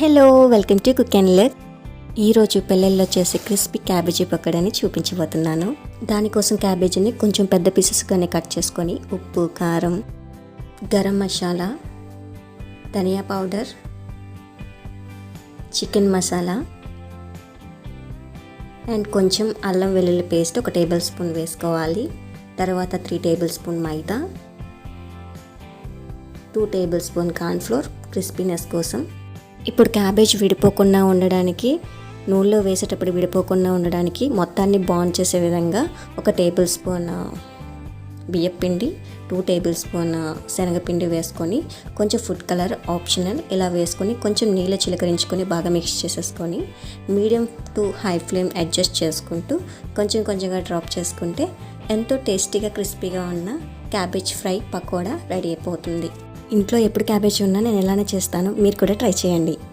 Hello welcome to cook and let ఈరోజు పిల్లల్లో చేసే క్రిస్పీ క్యాబేజీ పకోడీని చూపించబోతున్నాను. దానికోసం క్యాబేజీని కొంచెం పెద్ద పీసెస్గానే కట్ చేసుకొని ఉప్పు కారం garam masala dhania powder chicken masala and కొంచెం అల్లం వెల్లుల్లి పేస్ట్ ఒక టేబుల్ స్పూన్ వేసుకోవాలి. తర్వాత three tablespoon maida two tablespoon cornflour crispiness కోసం ఇప్పుడు క్యాబేజ్ విడిపోకుండా ఉండడానికి నూనెలో వేసేటప్పుడు విడిపోకుండా ఉండడానికి మొత్తాన్ని బాండ్ చేసే విధంగా ఒక టేబుల్ స్పూన్ బియ్యపిండి టూ టేబుల్ స్పూన్ శనగపిండి వేసుకొని కొంచెం ఫుడ్ కలర్ ఆప్షనల్ ఇలా వేసుకొని కొంచెం నీళ్ళు చిలకరించుకొని బాగా మిక్స్ చేసేసుకొని medium to high flame adjust చేసుకుంటూ కొంచెం కొంచెంగా డ్రాప్ చేసుకుంటే ఎంతో టేస్టీగా క్రిస్పీగా ఉన్న క్యాబేజ్ ఫ్రై పకోడా రెడీ అయిపోతుంది. ఇంట్లో ఎప్పుడు క్యాబేజీ ఉన్నా నేను ఎలానే చేస్తాను. మీరు కూడా ట్రై చేయండి.